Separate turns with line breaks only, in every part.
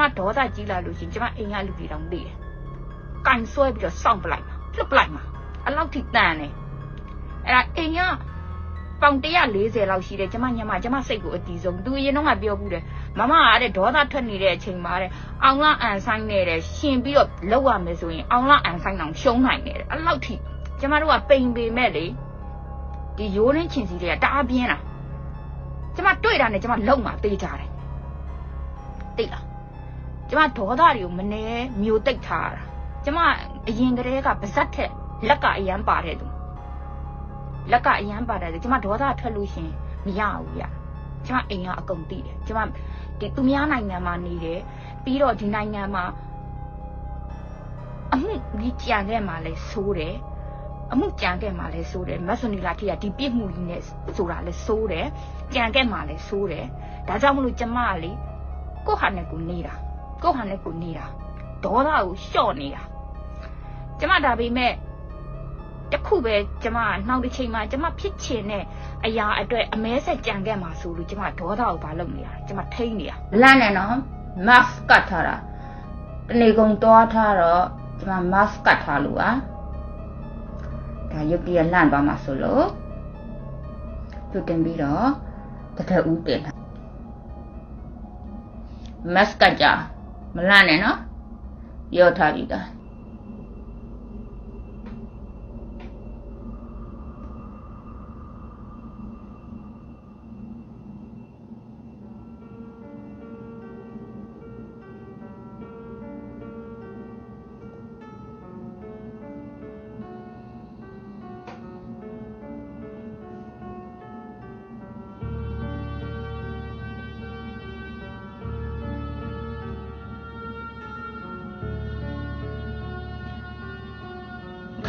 မဒေါသကြီးလာလို့ရှရင်ကျမအိမ်ကလူတွေတောင်သိတယ်။ကန်ဆွဲပြီးတော့စောင့်ပလိုက်မှာလှုပ်ပလိုက်မှာအလောက်ထိတန်တယ်။အဲ့ဒါအိမ်ကပေါင်140လောက်ရှိတယ်ကျမညမကျမစိတ်ကိုအတီးဆုံးသူအရင်တော့ကပြောဘူးတယ်မမကတဲ့ဒေါသထွက်နေတဲ့အချိန်မှာတဲ့အောင်လာအန်ဆိုင်နေတဲ့ရှင်ပြီးတော့လောက်ရမယ်ဆိုရင်အောင်လာအန်ဆိုင်အောင်ရှုံးနိုင်တယ်အဲ့လောက်ထိကျမတို့ကပိန်ပေမဲ့လေဒီရိုးရင်းချင်စီတွေကတအားပြင်းတာကျမတွေ့တာနဲ့ကျမလုံမှာတေးကြတယ်သိလား ကျမဒေါသတွေကိုမနေမျိုးတိတ်ထားတာကျမအရင်ကတည်းကပါဇက်ထက်လက်ကအရန်ပါတယ်သူလက်ကအရန်ပါတယ်ကျမဒေါသထွက်လို့ရှင်မရဘူးဗျကျမအိမ်ကအကုန်သိတယ်ကျမဒီသူများနိုင်ငံမှာနေတယ်ပြီးတော့ဒီနိုင်ငံမှာအမှုဒီကြံခဲ့မှာလဲဆိုးတယ်အမှုကြံခဲ့မှာလဲဆိုးတယ်မတ်ဆွန်နီလာတီကဒီပြစ်မှုကြီးနဲ့ဆိုတာလဲဆိုးတယ်ကြံခဲ့မှာလဲဆိုးတယ်ဒါကြောင့်မလို့ကျမကလေကိုယ့်ဟာနဲ့ကိုနေတာ ကိုယ့်ဟာနဲ့ကိုနေတာဒေါသကိုလျှော့နေတာကျမဒါပေမဲ့တခုပဲကျမနှောင်းတစ်ချိန်မှာကျမဖြစ်ချင်တဲ့အရာအတွက်အမဲဆက်ကြံခဲ့မှာဆိုလို့ကျမဒေါသကိုဘာလုပ်နေရလဲကျမထိန်းနေတာလန့်နေနော် mask ကတ်ထားတာတနေကုန်သွားထားတော့ကျမ mask ကတ်ထားလို့อ่ะဒါရုပ်တရက်လန့်သွားမှာဆိုလို့ပြုတ်တင်ပြီးတော့တထဦးတင်ထား mask ကတ်ကြ မလန့်နဲ့နော်ပြောထားပြီးသား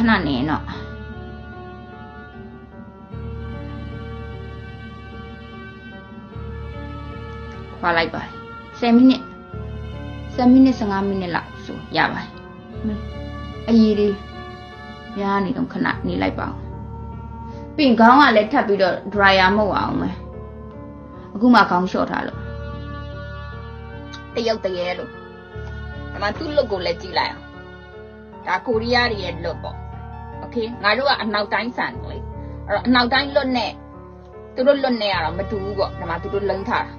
ဏနေတော့ခွာလိုက်ပါ10မိနစ်10မိနစ်15မိနစ်လောက်ဆိုရပါတယ်အရေးလေးများနေတော့ခဏနေလိုက်ပါဦးပြင်ခေါင်းကလည်းထပ်ပြီးတော့ dryer မဟုတ်အောင်မယ်အခုမှခေါင်းလျှော့ထားလို့တရုတ်တရေလို့ဒီမှာသူ့ look ကိုလည်းကြည့်လိုက်အောင်ဒါကိုရီးယားတွေရဲ့လွတ်ပေါ့ โอเคငါတို့ကအနောက်တိုင်းဆန်လေအဲ့တော့အနောက်တိုင်းလွတ်နဲ့သူတို့လွတ်နဲ့ကတော့မတူဘူးပေါ့ဒီမှာသူတို့လုံထားတာ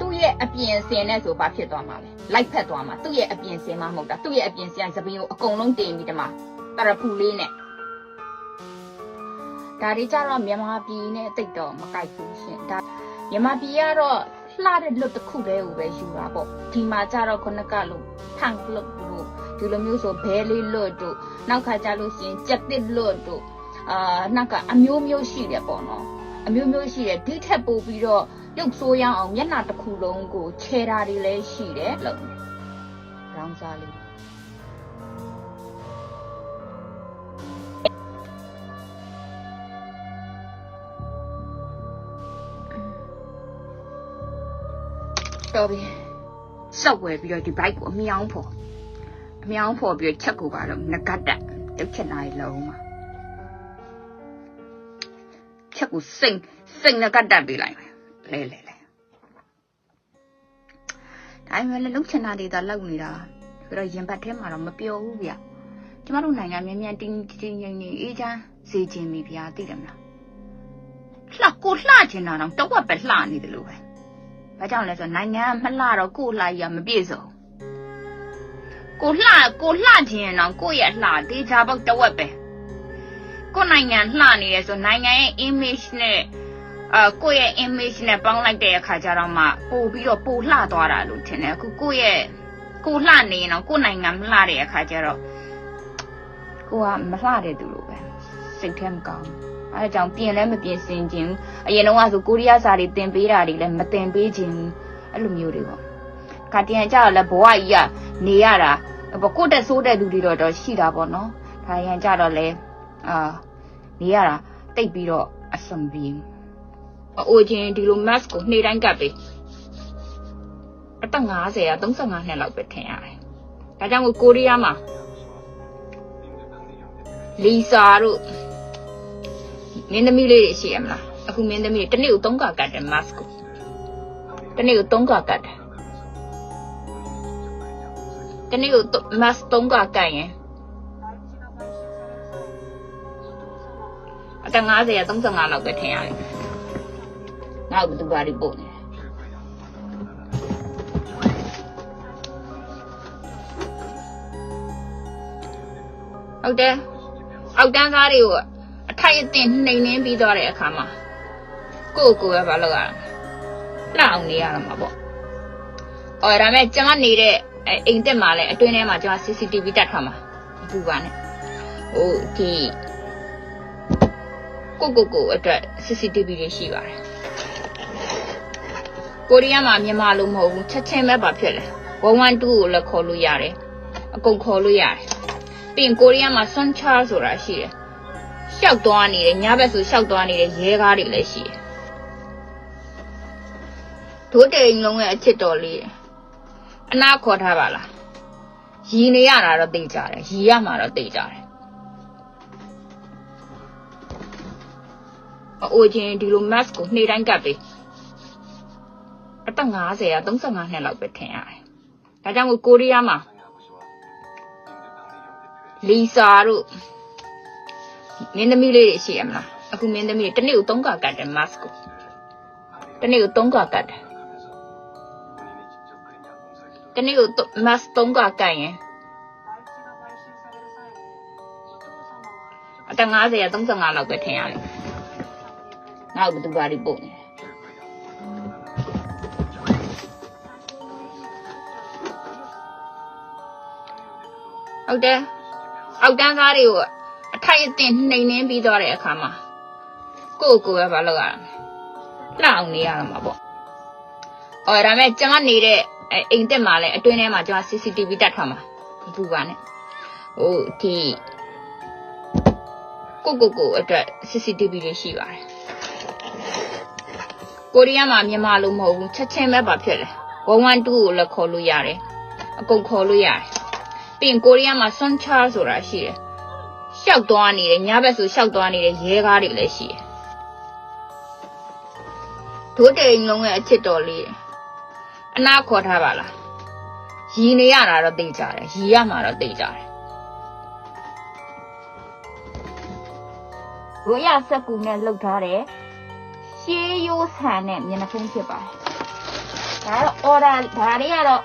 သူ့ရဲ့အပြင်စင်နဲ့ဆိုဘာဖြစ်သွားမှာလဲလိုက်ဖက်သွားမှာသူ့ရဲ့အပြင်စင်မှမဟုတ်တာသူ့ရဲ့အပြင်စင်ကသပင်းကိုအကုန်လုံးတင်ပြီးဒီမှာတရပူလေးနဲ့ဒါတွေကြတော့မြန်မာပြည်နဲ့တိတ်တော့မကိုက်ဘူးရှင်ဒါမြန်မာပြည်ကတော့လှတဲ့လွတ်တစ်ခုတည်းကိုပဲယူတာပေါ့ဒီမှာကြတော့ခုနကလို့ဖန့်လွတ်လို့ ဒီလိုမျိုးဆိုဘဲလေးလွတ်တို့နောက်ခါကြလို့ရှိရင်ကြက်တစ်လွတ်တို့အာနောက်ကအမျိုးမျိုးရှိတယ်ပေါ့နော်အမျိုးမျိုးရှိတယ်ဒီထက်ပိုပြီးတော့ရုပ်ဆိုးရအောင်မျက်နှာတစ်ခုလုံးကိုခြေတာတွေလည်းရှိတယ်လို့ရောင်းစားလေးတော်ပြီစောက်ဝယ်ပြီးတော့ဒီဘိုက်ကိုအမြောင်းဖို့ အမြောင်းဖို့ပြီးတော့ချက်ကိုပါတော့ငကတ်တက်တုတ်ချက်နိုင်လုံးမှာချက်ကိုစိတ်စိတ်ငကတ်တက်ပေးလိုက်မယ်လဲလဲလဲဒါမှလည်းလုံးချင်တာတွေသာလောက်နေတာဆိုတော့ရင်ဘတ်ထဲမှာတော့မပြောဘူးဗျကျမတို့နိုင်ငံမြန်မြန်တင်းတင်းငိမ့်နေအေးချမ်းစေခြင်းပြီဗျာသိတယ်မလားလှကိုလှချင်တာတော့တဝက်ပဲလှနေတယ်လို့ပဲ။ဘာကြောင့်လဲဆိုတော့နိုင်ငံမလှတော့ကို့လှကြီးကမပြည့်စုံ။ ကိုလှကိုလှခြင်းရင်တော့ကိုယ့်ရဲ့လှဒေချာပေါက်တစ်ဝက်ပဲ။ကို့နိုင်ငံလှနေရဆိုနိုင်ငံရဲ့ image နဲ့အာကိုယ့်ရဲ့ image နဲ့ပေါင်းလိုက်တဲ့အခါကျတော့မှပို့ပြီးတော့ပိုလှသွားတာလို့ထင်တယ်။အခုကိုယ့်ရဲ့ကိုလှနေရင်တော့ကိုယ့်နိုင်ငံမလှတဲ့အခါကျတော့ကိုကမလှတဲ့သူလိုပဲစိတ်ထဲမကောင်းဘူး။အဲဒါကြောင့်ပြင်လည်းမပြင်ဆင်ခြင်းဘူးအရင်တော့ကဆိုကိုရီးယားစာတွေတင်ပေးတာတွေလည်းမတင်ပေးခြင်းဘူးအဲ့လိုမျိုးတွေပေါ့ ခါတန်ကြတော့လည်းဘဝကြီးကနေရတာပေါ့ကိုတက်ဆိုးတဲ့လူတွေတော့တော့ရှိတာပေါ့နော်ဒါရန်ကြတော့လည်းအာနေရတာတိတ်ပြီးတော့အဆင်ပြေအိုချင်းဒီလို mask ကိုနှေးတိုင်းကပ်ပေးအသက်50ရာ35နှစ်လောက်ပဲထင်ရတယ်ဒါကြောင့်ကိုရီးယားမှာလီစာတို့မင်းသမီးလေးတွေရှိရမလားအခုမင်းသမီးတွေတစ်နေ့ကို3ခါကတ်တယ် mask ကိုတစ်နေ့ကို3ခါကတ်တယ် တနေ့ကိုမတ်3ကကတ်ရင်အတ50ရ35လောက်ပဲထင်ရတယ်နောက်ဘယ်သူဘာတွေပို့နေလဲဟုတ်တယ်အောက်တန်းသားတွေကိုအထိုက်အတင်နှိမ်နှင်းပြီးသွားတဲ့အခါမှာကိုယ့်ကိုယ်ပဲမလုပ်ရအောင်လှအောင်နေရတော့မှာပေါ့။အော်ဒါမဲ့ကျမနေတဲ့ အဲအိမ်တက်မှာလဲအတွင်းထဲမှာကျမ CCTV တက်ထားမှာမပူပါနဲ့။ဟိုဒီကိုကိုကိုအတွက် CCTV တွေရှိပါတယ်။ကိုရီးယားမှာမြန်မာလိုမဟုတ်ဘူးချက်ချင်းပဲပါဖြစ်လဲ112ကိုလည်းခေါ်လို့ရတယ်။အကုန်ခေါ်လို့ရတယ်။ပြီးရင်ကိုရီးယားမှာဆွန်ချာဆိုတာရှိတယ်။ရှောက်သွားနေတယ်ညဘက်ဆိုရှောက်သွားနေတဲ့ရဲကားတွေလည်းရှိတယ်။ဒိုးတိန်လုံးရဲ့အချစ်တော်လေး အနာခေါ်ထားပါလား။ရီနေရတာတော့သိကြတယ်။ရီရမှာတော့သိကြတယ်။အိုချင်းဒီလို mask ကိုနေ့တိုင်းကပ်ပေးအသက်50ရာ35နှစ်လောက်ပဲထင်ရတယ်။ဒါကြောင့်မို့ကိုရီးယားမှာလီဆာတို့မင်းသမီးလေးတွေရှိရမလားအခုမင်းသမီးတွေတစ်နေ့ကို3ကကတ်တယ် mask ကိုတစ်နေ့ကို3ကကတ်တယ် တစ်နေ့ကို mask 3ကကတ်ရင်အသက်50ရာ35လောက်ပဲထင်ရတယ်နောက်ဘယ်သူဘာတွေပို့နေလဲဟုတ်တယ်အောက်တန်းသားတွေကိုအထိုက်အတင်နှိမ်နှင်းပြီးသွားတဲ့အခါမှာကိုယ့်ကိုယ်ပဲမလုပ်ရအောင်လှအောင်နေရတော့မှာပေါ့အော်ဒါမဲ့ကျမနေတဲ့ အဲအိမ်တက်မှာလဲအတွင်းထဲမှာကျမ CCTV တက်ထားမှာမပူပါနဲ့ဟိုဒီကိုကိုကိုအတွက် CCTV တွေရှိပါတယ်ကိုရီးယားမှာမြန်မာလိုမဟုတ်ဘူးချက်ချင်းပဲပါဖြစ်လဲ112ကိုလည်းခေါ်လို့ရတယ်အကုန်ခေါ်လို့ရတယ်ပြီးရင်ကိုရီးယားမှာဆွန်ချာဆိုတာရှိတယ်ရှောက်သွားနေတယ်ညဘက်ဆိုရှောက်သွားနေတဲ့ရဲကားတွေလည်းရှိတယ်ဒိုးတိန်လုံးရဲ့အချစ်တော်လေး အနာခေါ်ထားပါလားရီနေရတာတော့သိကြတယ်ရီရမှာတော့သိကြတယ်ရိုးရစက်ကူနဲ့လှုပ်ထားတယ်ရှေးရိုးဆန်နဲ့မျက်နှာဖုံးဖြစ်ပါတယ်ဒါတော့ order ဒါတွေကတော့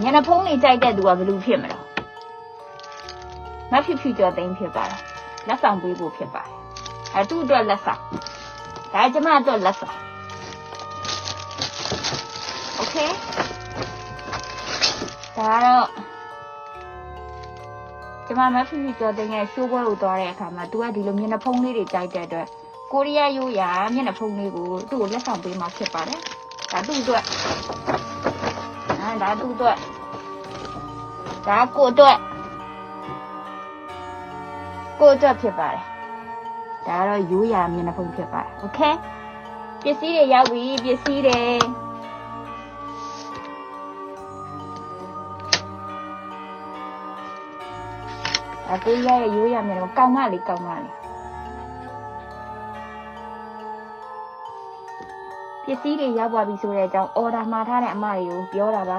မျက်နှာဖုံးနေကြိုက်တဲ့သူကဘယ်လိုဖြစ်မလဲမဖြစ်ဖြစ်ကြောသိမ်းဖြစ်ပါတယ်လက်ဆောင်ပေးဖို့ဖြစ်ပါတယ်အဲသူ့အတွက်လက်ဆောင်ဒါကျမအတွက်လက်ဆောင် Okay. ဒါကတော့ကျမမဖီဖီပြောတဲ့ငယ်ရှိုးပွဲကိုသွားတဲ့အခါမှာ तू ကဒီလိုမျက်နှာဖုံးလေးတွေကြိုက်တဲ့အတွက်ကိုရီးယားရိုးရာမျက်နှာဖုံးလေးကိုသူ့ကိုလက်ဆောင်ပေးမှဖြစ်ပါတယ်။ဒါသူ့အတွက်အဲဒါသူ့အတွက်ဒါကိုအတွက်ကိုအတွက်ဖြစ်ပါတယ်။ဒါကတော့ရိုးရာမျက်နှာဖုံးဖြစ်ပါတယ်။ Okay ပစ္စည်းတွေရောက်ပြီပစ္စည်းတွေ ဒါကိုရီးယားရဲ့ရိုးရာမျက်နှာဖုံးကောင်းမလေးကောင်းမလေးပစ္စည်းတွေရောက်သွားပြီဆိုတဲ့အကြောင်းအော်ဒါမှာထားတဲ့အမတွေကိုပြောတာပါ